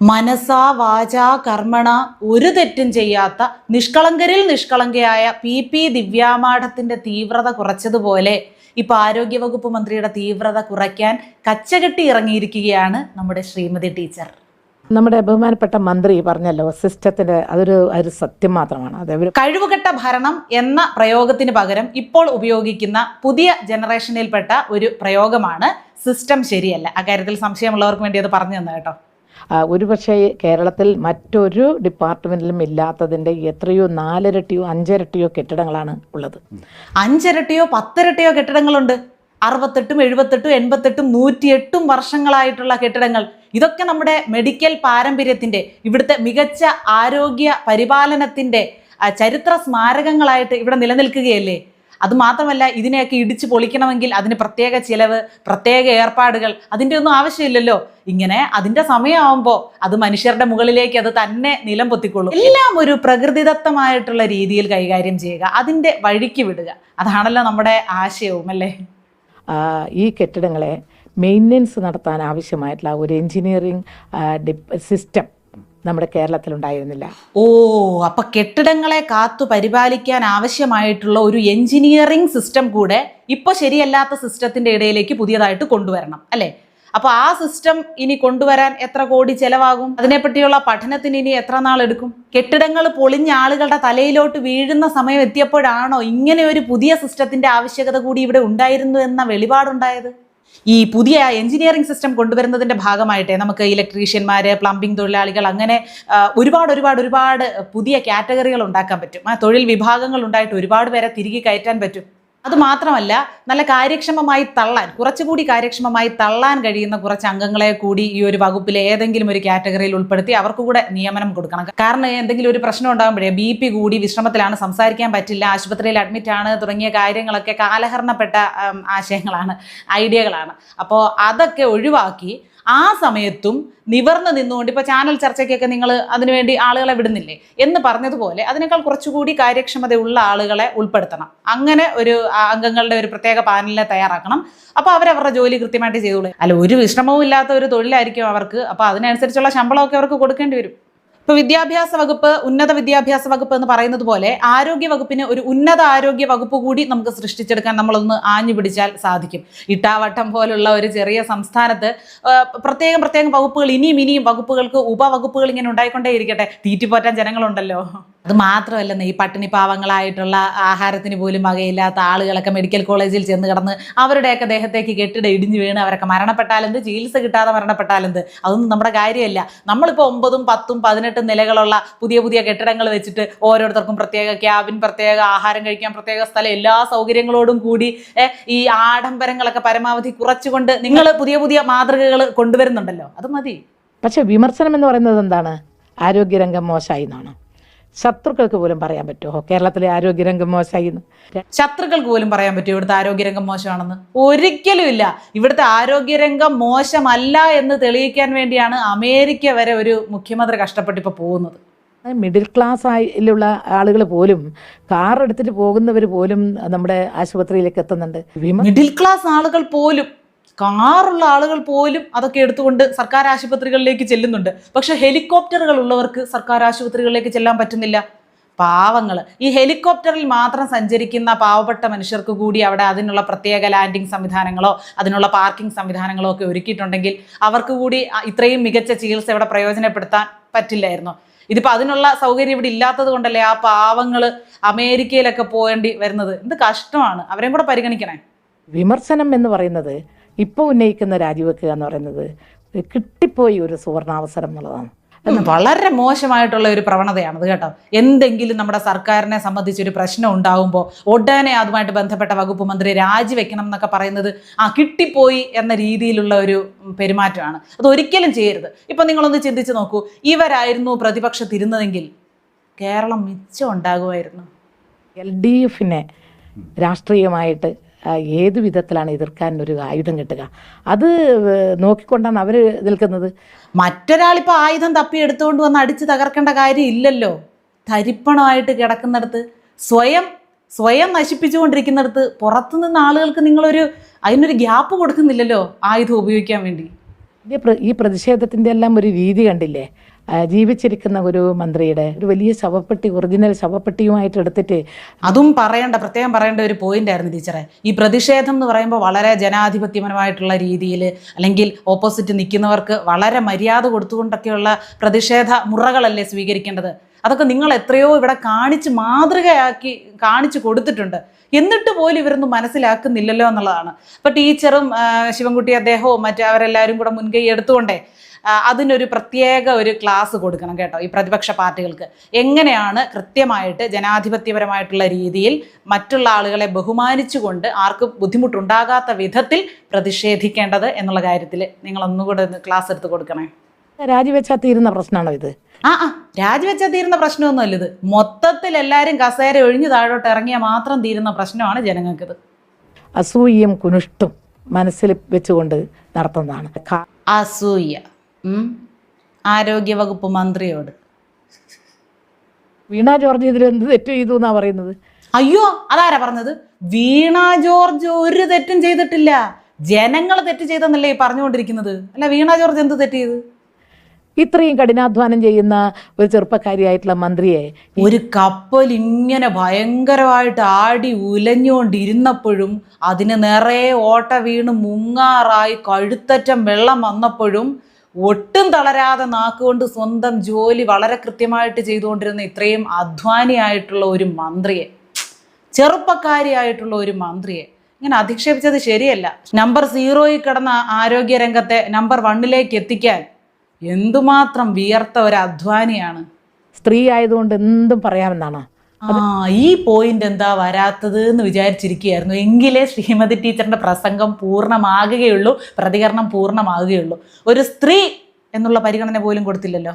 മനസാ വാചാ കർമ്മണ ഒരു തെറ്റും ചെയ്യാത്ത നിഷ്കളങ്കരിൽ നിഷ്കളങ്കയായ പി പി ദിവ്യാമാഠത്തിന്റെ തീവ്രത കുറച്ചതുപോലെ ഇപ്പൊ ആരോഗ്യവകുപ്പ് മന്ത്രിയുടെ തീവ്രത കുറയ്ക്കാൻ കച്ചകെട്ടി ഇറങ്ങിയിരിക്കുകയാണ് നമ്മുടെ ശ്രീമതി ടീച്ചർ. നമ്മുടെ ബഹുമാനപ്പെട്ട മന്ത്രി പറഞ്ഞല്ലോ സിസ്റ്റത്തിന്റെ അതൊരു ഒരു സത്യം മാത്രമാണ്. അതെ കഴിവുകെട്ട ഭരണം എന്ന പ്രയോഗത്തിന് പകരം ഇപ്പോൾ ഉപയോഗിക്കുന്ന പുതിയ ജനറേഷനിൽപ്പെട്ട ഒരു പ്രയോഗമാണ് സിസ്റ്റം ശരിയല്ല. അക്കാര്യത്തിൽ സംശയമുള്ളവർക്ക് വേണ്ടി അത് പറഞ്ഞു തന്നെ കേട്ടോ. ഒരുപക്ഷെ കേരളത്തിൽ മറ്റൊരു ഡിപ്പാർട്ട്മെന്റിലും ഇല്ലാത്തതിന്റെ എത്രയോ നാലിരട്ടിയോ അഞ്ചിരട്ടിയോ കെട്ടിടങ്ങളാണ് ഉള്ളത്. അഞ്ചിരട്ടിയോ പത്തിരട്ടിയോ കെട്ടിടങ്ങളുണ്ട്. അറുപത്തെട്ടും എഴുപത്തെട്ടും എൺപത്തെട്ടും നൂറ്റിയെട്ടും വർഷങ്ങളായിട്ടുള്ള കെട്ടിടങ്ങൾ. ഇതൊക്കെ നമ്മുടെ മെഡിക്കൽ പാരമ്പര്യത്തിന്റെ ഇവിടുത്തെ മികച്ച ആരോഗ്യ പരിപാലനത്തിന്റെ ചരിത്ര സ്മാരകങ്ങളായിട്ട് ഇവിടെ നിലനിൽക്കുകയല്ലേ? അത് മാത്രമല്ല ഇതിനെയൊക്കെ ഇടിച്ച് പൊളിക്കണമെങ്കിൽ അതിന് പ്രത്യേക ചിലവ് പ്രത്യേക ഏർപ്പാടുകൾ അതിന്റെ ഒന്നും ആവശ്യമില്ലല്ലോ. ഇങ്ങനെ അതിന്റെ സമയമാകുമ്പോൾ അത് മനുഷ്യരുടെ മുകളിലേക്ക് അത് തന്നെ നിലം പൊത്തിക്കൊള്ളും. എല്ലാം ഒരു പ്രകൃതിദത്തമായിട്ടുള്ള രീതിയിൽ കൈകാര്യം ചെയ്യുക അതിന്റെ വഴിക്ക് വിടുക. അതാണല്ലോ നമ്മുടെ ആശയവും അല്ലേ? ഈ കെട്ടിടങ്ങളെ മെയിന്റനൻസ് നടത്താൻ ആവശ്യമായിട്ടുള്ള ഒരു എഞ്ചിനീയറിംഗ് സിസ്റ്റം നമ്മുടെ കേരളത്തിൽ ഉണ്ടായിരുന്നില്ല ഓ അപ്പൊ കെട്ടിടങ്ങളെ കാത്തു പരിപാലിക്കാൻ ആവശ്യമായിട്ടുള്ള ഒരു എഞ്ചിനീയറിംഗ് സിസ്റ്റം കൂടെ ഇപ്പൊ ശരിയല്ലാത്ത സിസ്റ്റത്തിന്റെ ഇടയിലേക്ക് പുതിയതായിട്ട് കൊണ്ടുവരണം അല്ലേ? അപ്പൊ ആ സിസ്റ്റം ഇനി കൊണ്ടുവരാൻ എത്ര കോടി ചെലവാകും? അതിനെപ്പറ്റിയുള്ള പഠനത്തിന് ഇനി എത്ര നാൾ എടുക്കും? കെട്ടിടങ്ങൾ പൊളിഞ്ഞ ആളുകളുടെ തലയിലോട്ട് വീഴുന്ന സമയം എത്തിയപ്പോഴാണോ ഇങ്ങനെ ഒരു പുതിയ സിസ്റ്റത്തിന്റെ ആവശ്യകത കൂടി ഇവിടെ ഉണ്ടായിരുന്നു എന്ന വെളിപാടുണ്ടായത്? ഈ പുതിയ എഞ്ചിനീയറിംഗ് സിസ്റ്റം കൊണ്ടുവരുന്നതിന്റെ ഭാഗമായിട്ടേ നമുക്ക് ഇലക്ട്രീഷ്യന്മാർ പ്ലംബിംഗ് തൊഴിലാളികൾ അങ്ങനെ ഒരുപാട് ഒരുപാട് ഒരുപാട് പുതിയ കാറ്റഗറികൾ ഉണ്ടാക്കാൻ പറ്റും. ആ തൊഴിൽ വിഭാഗങ്ങൾ ഉണ്ടായിട്ട് ഒരുപാട് പേരെ തിരികെ കയറ്റാൻ പറ്റും. അത് മാത്രമല്ല നല്ല കാര്യക്ഷമമായി തള്ളാൻ കുറച്ചുകൂടി കാര്യക്ഷമമായി തള്ളാൻ കഴിയുന്ന കുറച്ച് അംഗങ്ങളെ കൂടി ഈ ഒരു വകുപ്പിലെ ഏതെങ്കിലും ഒരു കാറ്റഗറിയിൽ ഉൾപ്പെടുത്തി അവർക്ക് കൂടെ നിയമനം കൊടുക്കണം. കാരണം എന്തെങ്കിലും ഒരു പ്രശ്നം ഉണ്ടാകുമ്പോഴേ ബി കൂടി വിശ്രമത്തിലാണ് സംസാരിക്കാൻ പറ്റില്ല ആശുപത്രിയിൽ അഡ്മിറ്റ് ആണ് തുടങ്ങിയ കാര്യങ്ങളൊക്കെ കാലഹരണപ്പെട്ട ആശയങ്ങളാണ് ഐഡിയകളാണ്. അപ്പോൾ അതൊക്കെ ഒഴിവാക്കി ആ സമയത്തും നിവർന്ന് നിന്നുകൊണ്ട് ഇപ്പോൾ ചാനൽ ചർച്ചയ്ക്കൊക്കെ നിങ്ങൾ അതിനുവേണ്ടി ആളുകളെ വിടുന്നില്ലേ എന്ന് പറഞ്ഞതുപോലെ അതിനേക്കാൾ കുറച്ചുകൂടി കാര്യക്ഷമതയുള്ള ആളുകളെ ഉൾപ്പെടുത്തണം. അങ്ങനെ ഒരു അംഗങ്ങളുടെ ഒരു പ്രത്യേക പാനലിനെ തയ്യാറാക്കണം. അപ്പോൾ അവരവരുടെ ജോലി കൃത്യമായിട്ട് ചെയ്തോളൂ. അല്ല ഒരു വിശ്രമവും ഇല്ലാത്ത ഒരു തൊഴിലായിരിക്കും അവർക്ക്. അപ്പോൾ അതിനനുസരിച്ചുള്ള ശമ്പളമൊക്കെ അവർക്ക് കൊടുക്കേണ്ടി വരും. ഇപ്പൊ വിദ്യാഭ്യാസ വകുപ്പ് ഉന്നത വിദ്യാഭ്യാസ വകുപ്പ് എന്ന് പറയുന്നത് പോലെ ആരോഗ്യ വകുപ്പിന് ഒരു ഉന്നത ആരോഗ്യ വകുപ്പ് കൂടി നമുക്ക് സൃഷ്ടിച്ചെടുക്കാൻ നമ്മളൊന്ന് ആഞ്ഞു പിടിച്ചാൽ സാധിക്കും. ഇട്ടാവട്ടം പോലുള്ള ഒരു ചെറിയ സംസ്ഥാനത്ത് പ്രത്യേകം പ്രത്യേകം വകുപ്പുകൾ ഇനിയും ഇനിയും വകുപ്പുകൾക്ക് ഉപവകുപ്പുകൾ ഇങ്ങനെ ഉണ്ടായിക്കൊണ്ടേ ഇരിക്കട്ടെ തീറ്റിപ്പോറ്റാൻ ജനങ്ങളുണ്ടല്ലോ. അത് മാത്രമല്ലെന്ന് ഈ പട്ടിണി പാവങ്ങളായിട്ടുള്ള ആഹാരത്തിന് പോലും വകയില്ലാത്ത ആളുകളൊക്കെ മെഡിക്കൽ കോളേജിൽ ചെന്ന് കിടന്ന് അവരുടെയൊക്കെ ദേഹത്തേക്ക് കെട്ടിട ഇടിഞ്ഞു വീണ് അവരൊക്കെ മരണപ്പെട്ടാലെന്ത് ചികിത്സ കിട്ടാതെ മരണപ്പെട്ടാലെന്ത് അതൊന്നും നമ്മുടെ കാര്യമല്ല. നമ്മളിപ്പോൾ ഒമ്പതും പത്തും പതിനെട്ടും നിലകളുള്ള പുതിയ പുതിയ കെട്ടിടങ്ങൾ വെച്ചിട്ട് ഓരോരുത്തർക്കും പ്രത്യേക ക്യാബിൻ പ്രത്യേക ആഹാരം കഴിക്കാൻ പ്രത്യേക സ്ഥലം എല്ലാ സൗകര്യങ്ങളോടും കൂടി ഈ ആഡംബരങ്ങളൊക്കെ പരമാവധി കുറച്ചുകൊണ്ട് നിങ്ങൾ പുതിയ പുതിയ മാതൃകകൾ കൊണ്ടുവരുന്നുണ്ടല്ലോ. അത് മതി. പക്ഷെ വിമർശനം എന്ന് പറയുന്നത് എന്താണ്? ആരോഗ്യരംഗം മോശമായി എന്നാണ്? ശത്രുക്കൾക്ക് പോലും പറയാൻ പറ്റുമോ? കേരളത്തിലെ ആരോഗ്യരംഗം മോശമായി ശത്രുക്കൾക്ക് പോലും പറയാൻ പറ്റുമോ? ഇവിടുത്തെ ആരോഗ്യരംഗം മോശമാണെന്ന്? ഒരിക്കലും ഇല്ല. ഇവിടുത്തെ ആരോഗ്യരംഗം മോശമല്ല എന്ന് തെളിയിക്കാൻ വേണ്ടിയാണ് അമേരിക്ക വരെ ഒരു മുഖ്യമന്ത്രി കഷ്ടപ്പെട്ട് ഇപ്പോൾ പോകുന്നത്. മിഡിൽ ക്ലാസ് ആയിലുള്ള ആളുകൾ പോലും കാർ എടുത്തിട്ട് പോകുന്നവർ പോലും നമ്മുടെ ആശുപത്രിയിലേക്ക് എത്തുന്നുണ്ട്. മിഡിൽ ക്ലാസ് ആളുകൾ പോലും കാറുള്ള ആളുകൾ പോലും അതൊക്കെ എടുത്തുകൊണ്ട് സർക്കാർ ആശുപത്രികളിലേക്ക് ചെല്ലുന്നുണ്ട്. പക്ഷെ ഹെലികോപ്റ്ററുകൾ ഉള്ളവർക്ക് സർക്കാർ ആശുപത്രികളിലേക്ക് ചെല്ലാൻ പറ്റുന്നില്ല. പാവങ്ങൾ ഈ ഹെലികോപ്റ്ററിൽ മാത്രം സഞ്ചരിക്കുന്ന പാവപ്പെട്ട മനുഷ്യർക്ക് കൂടി അവിടെ അതിനുള്ള പ്രത്യേക ലാൻഡിംഗ് സംവിധാനങ്ങളോ അതിനുള്ള പാർക്കിംഗ് സംവിധാനങ്ങളോ ഒക്കെ ഒരുക്കിയിട്ടുണ്ടെങ്കിൽ അവർക്ക് കൂടി ഇത്രയും മികച്ച ചികിത്സ ഇവിടെ പ്രയോജനപ്പെടുത്താൻ പറ്റില്ലായിരുന്നു. ഇതിപ്പോൾ അതിനുള്ള സൗകര്യം ഇവിടെ ഇല്ലാത്തത് കൊണ്ടല്ലേ ആ പാവങ്ങൾ അമേരിക്കയിലൊക്കെ പോകേണ്ടി വരുന്നത്? എന്ത് കഷ്ടമാണ്. അവരെയും കൂടെ പരിഗണിക്കണേ. വിമർശനം എന്ന് പറയുന്നത് ഇപ്പോൾ ഉന്നയിക്കുന്ന രാജിവെക്കുക എന്ന് പറയുന്നത് കിട്ടിപ്പോയി ഒരു സുവർണാവസരം എന്നുള്ളതാണ്. എന്ന് വളരെ മോശമായിട്ടുള്ള ഒരു പ്രവണതയാണത് കേട്ടോ. എന്തെങ്കിലും നമ്മുടെ സർക്കാരിനെ സംബന്ധിച്ച് ഒരു പ്രശ്നം ഉണ്ടാകുമ്പോൾ ഉടനെ അതുമായിട്ട് ബന്ധപ്പെട്ട വകുപ്പ് മന്ത്രി രാജിവെക്കണം എന്നൊക്കെ പറയുന്നത് ആ കിട്ടിപ്പോയി എന്ന രീതിയിലുള്ള ഒരു പെരുമാറ്റമാണ്. അത് ഒരിക്കലും ചെയ്യരുത്. ഇപ്പം നിങ്ങളൊന്ന് ചിന്തിച്ച് നോക്കൂ. ഇവരായിരുന്നു പ്രതിപക്ഷത്തിരുന്നതെങ്കിൽ കേരളം മിച്ചം ഉണ്ടാകുമായിരുന്നു. എൽ ഡി എഫിനെ രാഷ്ട്രീയമായിട്ട് ഏത് വിധത്തിലാണ് എതിർക്കാൻ ഒരു ആയുധം കിട്ടുക? അത് നോക്കിക്കൊണ്ടാണ് അവർ നിൽക്കുന്നത്. മറ്റൊരാളിപ്പോൾ ആയുധം തപ്പി എടുത്തുകൊണ്ട് വന്ന് അടിച്ച് തകർക്കേണ്ട കാര്യം ഇല്ലല്ലോ. തരിപ്പണമായിട്ട് കിടക്കുന്നിടത്ത് സ്വയം സ്വയം നശിപ്പിച്ചുകൊണ്ടിരിക്കുന്നിടത്ത് പുറത്തുനിന്ന് ആളുകൾക്ക് നിങ്ങളൊരു അതിനൊരു ഗ്യാപ്പ് കൊടുക്കുന്നില്ലല്ലോ ആയുധം ഉപയോഗിക്കാൻ വേണ്ടി. ഈ പ്രതിഷേധത്തിന്റെ എല്ലാം ഒരു രീതി കണ്ടില്ലേ? ജീവിച്ചിരിക്കുന്ന ഒരു മന്ത്രിയുടെ ഒരു വലിയ ശവപ്പെട്ടി ഒറിജിനൽ ശവപ്പെട്ടിയുമായിട്ട് എടുത്തിട്ട് അതും പറയേണ്ട പ്രത്യേകം പറയേണ്ട ഒരു പോയിന്റ് ആയിരുന്നു ടീച്ചറെ. ഈ പ്രതിഷേധം എന്ന് പറയുമ്പോൾ വളരെ ജനാധിപത്യപരമായിട്ടുള്ള രീതിയിൽ അല്ലെങ്കിൽ ഓപ്പോസിറ്റ് നിൽക്കുന്നവർക്ക് വളരെ മര്യാദ കൊടുത്തുകൊണ്ടൊക്കെയുള്ള പ്രതിഷേധ മുറകളല്ലേ സ്വീകരിക്കേണ്ടത്? അതൊക്കെ നിങ്ങൾ എത്രയോ ഇവിടെ കാണിച്ച് മാതൃകയാക്കി കാണിച്ചു കൊടുത്തിട്ടുണ്ട്. എന്നിട്ട് പോലും ഇവരൊന്നും മനസ്സിലാക്കുന്നില്ലല്ലോ എന്നുള്ളതാണ്. ഇപ്പൊ ടീച്ചറും ശിവൻകുട്ടി അദ്ദേഹവും മറ്റേ അവരെല്ലാവരും കൂടെ മുൻകൈ എടുത്തുകൊണ്ടേ അതിനൊരു പ്രത്യേക ഒരു ക്ലാസ് കൊടുക്കണം കേട്ടോ ഈ പ്രതിപക്ഷ പാർട്ടികൾക്ക്. എങ്ങനെയാണ് കൃത്യമായിട്ട് ജനാധിപത്യപരമായിട്ടുള്ള രീതിയിൽ മറ്റുള്ള ആളുകളെ ബഹുമാനിച്ചുകൊണ്ട് ആർക്കും ബുദ്ധിമുട്ടുണ്ടാകാത്ത വിധത്തിൽ പ്രതിഷേധിക്കേണ്ടത് എന്നുള്ള കാര്യത്തിൽ ഒന്ന് ക്ലാസ് എടുത്ത് കൊടുക്കണേ. രാജിവെച്ചാൽ തീരുന്ന പ്രശ്നമാണോ ഇത്? ആ ആ രാജിവെച്ചാൽ തീരുന്ന പ്രശ്നമൊന്നുമല്ല ഇത്. മൊത്തത്തിൽ എല്ലാവരും കസേര ഒഴിഞ്ഞു താഴോട്ട് ഇറങ്ങിയാൽ മാത്രം തീരുന്ന പ്രശ്നമാണ് ജനങ്ങൾക്കിത്. അസൂയയും കുനിഷ്ടും മനസ്സിൽ വെച്ചുകൊണ്ട് നടത്തുന്നതാണ്. അസൂയ. ആരോഗ്യ വകുപ്പ് മന്ത്രിയോട്. വീണ ജോർജ് ഇതിൽ എന്ത് തെറ്റ് ചെയ്തു എന്നാ പറയുന്നത്? അയ്യോ അതാരാ പറഞ്ഞത്? വീണ ജോർജ് ഒരു തെറ്റും ചെയ്തിട്ടില്ല. ജനങ്ങൾ തെറ്റ് ചെയ്തെന്നല്ലേ പറഞ്ഞുകൊണ്ടിരിക്കുന്നത്? അല്ല വീണ ജോർജ് എന്ത് തെറ്റ് ചെയ്ത്? ഇത്രയും കഠിനാധ്വാനം ചെയ്യുന്ന ഒരു ചെറുപ്പക്കാരിയായിട്ടുള്ള മന്ത്രിയെ ഒരു കപ്പൽ ഇങ്ങനെ ഭയങ്കരമായിട്ട് ആടി ഉലഞ്ഞുകൊണ്ടിരുന്നപ്പോഴും അതിന് നിറയെ ഓട്ട വീണ് മുങ്ങാറായി കഴുത്തറ്റം വെള്ളം വന്നപ്പോഴും ഒട്ടും തളരാതെ നാക്കുകൊണ്ട് സ്വന്തം ജോലി വളരെ കൃത്യമായിട്ട് ചെയ്തുകൊണ്ടിരുന്ന ഇത്രയും അധ്വാനിയായിട്ടുള്ള ഒരു മന്ത്രിയെ ചെറുപ്പക്കാരിയായിട്ടുള്ള ഒരു മന്ത്രിയെ ഇങ്ങനെ അധിക്ഷേപിച്ചത് ശരിയല്ല. നമ്പർ സീറോയിൽ കിടന്ന ആരോഗ്യ രംഗത്തെ നമ്പർ വണ്ണിലേക്ക് എത്തിക്കാൻ എന്തുമാത്രം വിയർത്ത ഒരു അധ്വാനിയാണ്. സ്ത്രീ ആയതുകൊണ്ട് എന്തും പറയാമെന്നാണ്? ആ ഈ പോയിന്റ് എന്താ വരാത്തത് എന്ന് വിചാരിച്ചിരിക്കുകയായിരുന്നു. എങ്കിലേ ശ്രീമതി ടീച്ചറിന്റെ പ്രസംഗം പൂർണമാകുകയുള്ളൂ പ്രതികരണം പൂർണമാകുകയുള്ളൂ. ഒരു സ്ത്രീ എന്നുള്ള പരിഗണന പോലും കൊടുത്തില്ലല്ലോ.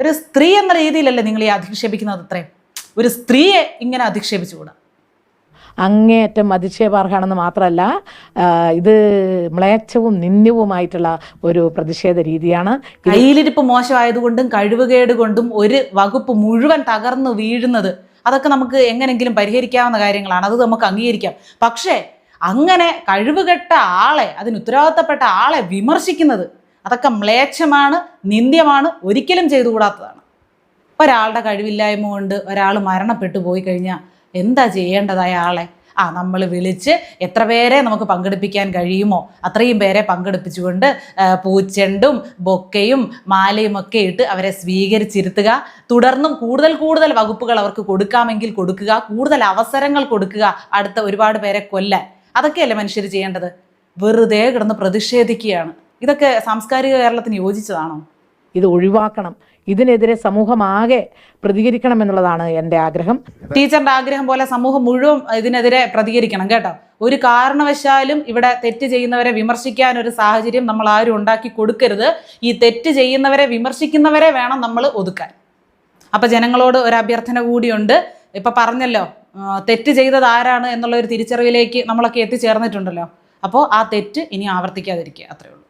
ഒരു സ്ത്രീ എന്ന രീതിയിലല്ലേ നിങ്ങൾ ഈ അധിക്ഷേപിക്കുന്നത് അത്രയും? ഒരു സ്ത്രീയെ ഇങ്ങനെ അധിക്ഷേപിച്ചുകൂടാ? അങ്ങേയറ്റം അധിക്ഷേപാർഹമാണെന്ന് മാത്രമല്ല ഇത് മ്ലേച്ഛവും നിന്ദ്യവുമായിട്ടുള്ള ഒരു പ്രതിഷേധ രീതിയാണ്. കയ്യിലിരിപ്പ് മോശമായതുകൊണ്ടും കഴിവുകേട് കൊണ്ടും ഒരു വകുപ്പ് മുഴുവൻ തകർന്നു വീഴുന്നത് അതൊക്കെ നമുക്ക് എങ്ങനെങ്കിലും പരിഹരിക്കാവുന്ന കാര്യങ്ങളാണ്. അത് നമുക്ക് അംഗീകരിക്കാം. പക്ഷേ അങ്ങനെ കഴിവുകെട്ട ആളെ അതിന് ഉത്തരവാദിത്തപ്പെട്ട ആളെ വിമർശിക്കുന്നത് അതൊക്കെ മ്ലേച്ഛമാണ് നിന്ദ്യമാണ് ഒരിക്കലും ചെയ്തുകൂടാത്തതാണ്. ഒരാളുടെ കഴിവില്ലായ്മ കൊണ്ട് ഒരാൾ മരണപ്പെട്ടു പോയി കഴിഞ്ഞാൽ എന്താ ചെയ്യേണ്ടത് അയാളെ? ആ നമ്മൾ വിളിച്ച് എത്ര പേരെ നമുക്ക് പങ്കെടുപ്പിക്കാൻ കഴിയുമോ? അത്രയും പേരെ പങ്കെടുപ്പിച്ചുകൊണ്ട് പൂച്ചെണ്ടും ബൊക്കയും മാലയും ഒക്കെ ഇട്ട് അവരെ സ്വീകരിച്ചിരുത്തുക. തുടർന്നും കൂടുതൽ കൂടുതൽ വകുപ്പുകൾ അവർക്ക് കൊടുക്കാമെങ്കിൽ കൊടുക്കുക. കൂടുതൽ അവസരങ്ങൾ കൊടുക്കുക. അടുത്ത ഒരുപാട് പേരെ കൊല്ലാൻ. അതൊക്കെയല്ലേ മനുഷ്യർ ചെയ്യേണ്ടത്? വെറുതെ കിടന്ന് പ്രതിഷേധിക്കുകയാണ്. ഇതൊക്കെ സാംസ്കാരിക കേരളത്തിന് യോജിച്ചതാണോ? ഇത് ഒഴിവാക്കണം. ഇതിനെതിരെ സമൂഹമാകെ പ്രതികരിക്കണം എന്നുള്ളതാണ് എന്റെ ആഗ്രഹം. ടീച്ചറിന്റെ ആഗ്രഹം പോലെ സമൂഹം മുഴുവൻ ഇതിനെതിരെ പ്രതികരിക്കണം കേട്ടോ. ഒരു കാരണവശാലും ഇവിടെ തെറ്റ് ചെയ്യുന്നവരെ വിമർശിക്കാൻ ഒരു സാഹചര്യം നമ്മൾ ആരും ഉണ്ടാക്കി കൊടുക്കരുത്. ഈ തെറ്റ് ചെയ്യുന്നവരെ വിമർശിക്കുന്നവരെ വേണം നമ്മൾ ഒതുക്കാൻ. അപ്പൊ ജനങ്ങളോട് ഒരു അഭ്യർത്ഥന കൂടിയുണ്ട്. ഇപ്പൊ പറഞ്ഞല്ലോ തെറ്റ് ചെയ്തത് ആരാണ് എന്നുള്ള ഒരു തിരിച്ചറിവിലേക്ക് നമ്മളൊക്കെ എത്തിച്ചേർന്നിട്ടുണ്ടല്ലോ. അപ്പോൾ ആ തെറ്റ് ഇനി ആവർത്തിക്കാതിരിക്കുക അത്രേ ഉള്ളൂ.